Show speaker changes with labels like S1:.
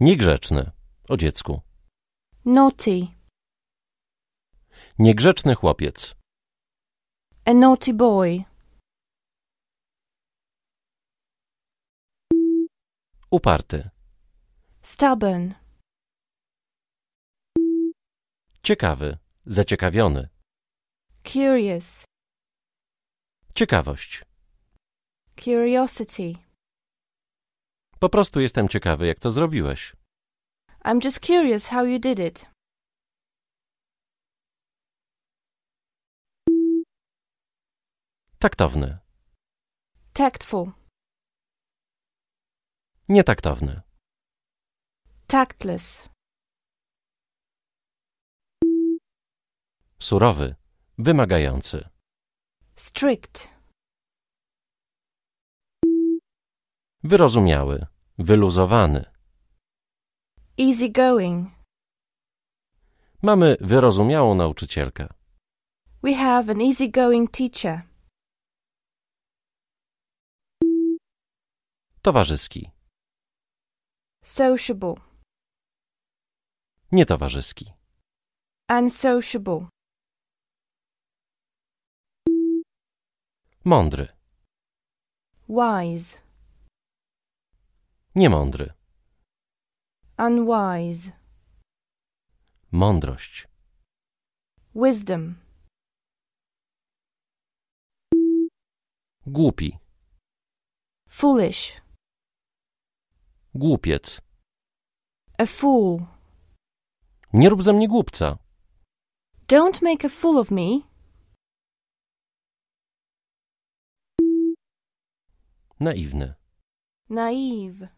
S1: Niegrzeczny. O dziecku.
S2: Naughty.
S1: Niegrzeczny chłopiec.
S2: A naughty boy.
S1: Uparty.
S2: Stubborn.
S1: Ciekawy. Zaciekawiony.
S2: Curious.
S1: Ciekawość.
S2: Curiosity.
S1: Po prostu jestem ciekawy, jak to zrobiłeś.
S2: I'm just curious how you did it.
S1: Taktowny.
S2: Tactful.
S1: Nietaktowny.
S2: Tactless.
S1: Surowy. Wymagający.
S2: Strict.
S1: Wyrozumiały. Wyluzowany.
S2: Easygoing.
S1: Mamy wyrozumiałą nauczycielkę.
S2: We have an easygoing teacher.
S1: Towarzyski.
S2: Sociable.
S1: Nietowarzyski.
S2: Unsociable.
S1: Mądry.
S2: Wise.
S1: Niemądry.
S2: Unwise.
S1: Mądrość.
S2: Wisdom.
S1: Głupi.
S2: Foolish.
S1: Głupiec.
S2: A fool.
S1: Nie rób ze mnie głupca.
S2: Don't make a fool of me.
S1: Naiwny.
S2: Naive.